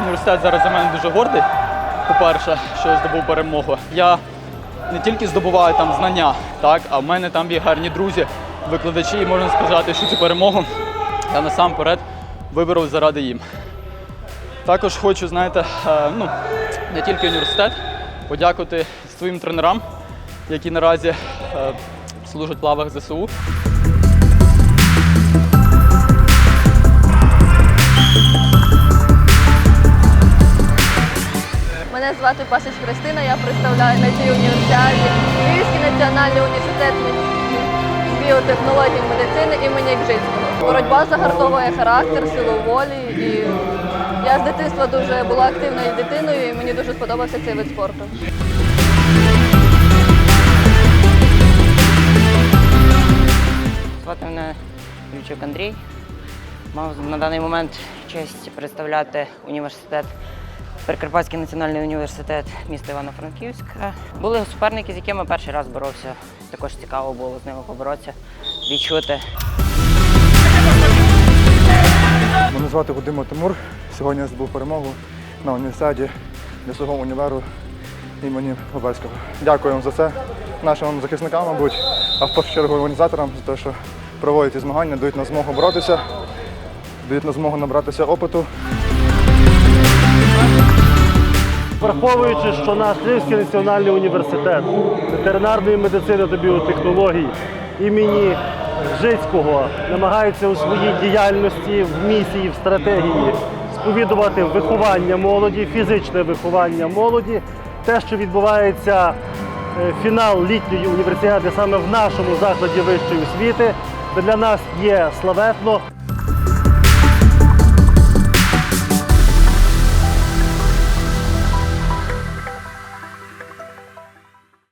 університет зараз за мене дуже гордий. По-перше, що я здобув перемогу. Я не тільки здобуваю там знання, так, а в мене там є гарні друзі, викладачі, і можна сказати, що цю перемогу я насамперед виборов заради їм. Також хочу, знаєте, е, ну, не тільки університет, подякувати своїм тренерам, які наразі е, служать в лавах ЗСУ. Мене звати Пасич Христина, я представляю на цій універсіаді Львівський національний університет біотехнологій медицини імені Якжицького. Боротьба загартовує характер, силу волі. І я з дитинства дуже була активною дитиною і мені дуже сподобався цей вид спорту. Звати мене Ключук Андрій. Мав на даний момент честь представляти університет, Прикарпатський національний університет міста Івано-Франківська. Були суперники, з якими перший раз боровся. Також цікаво було з ними поборотися, відчути. Мене звати Вадим Тимур. Сьогодні я здобув перемогу на університеті для свого універу імені Обельського. Дякую вам за це, нашим захисникам, мабуть, а в першу чергу організаторам за те, що проводять ці змагання, дають нам змогу боротися, дають нам змогу набратися опиту. Враховуючи, що наш Львівський національний університет ветеринарної медицини та біотехнологій імені Жицького намагається у своїй діяльності, в місії, в стратегії сповідувати виховання молоді, фізичне виховання молоді. Те, що відбувається е, фінал літньої універсіади саме в нашому закладі вищої освіти, для нас є славетно.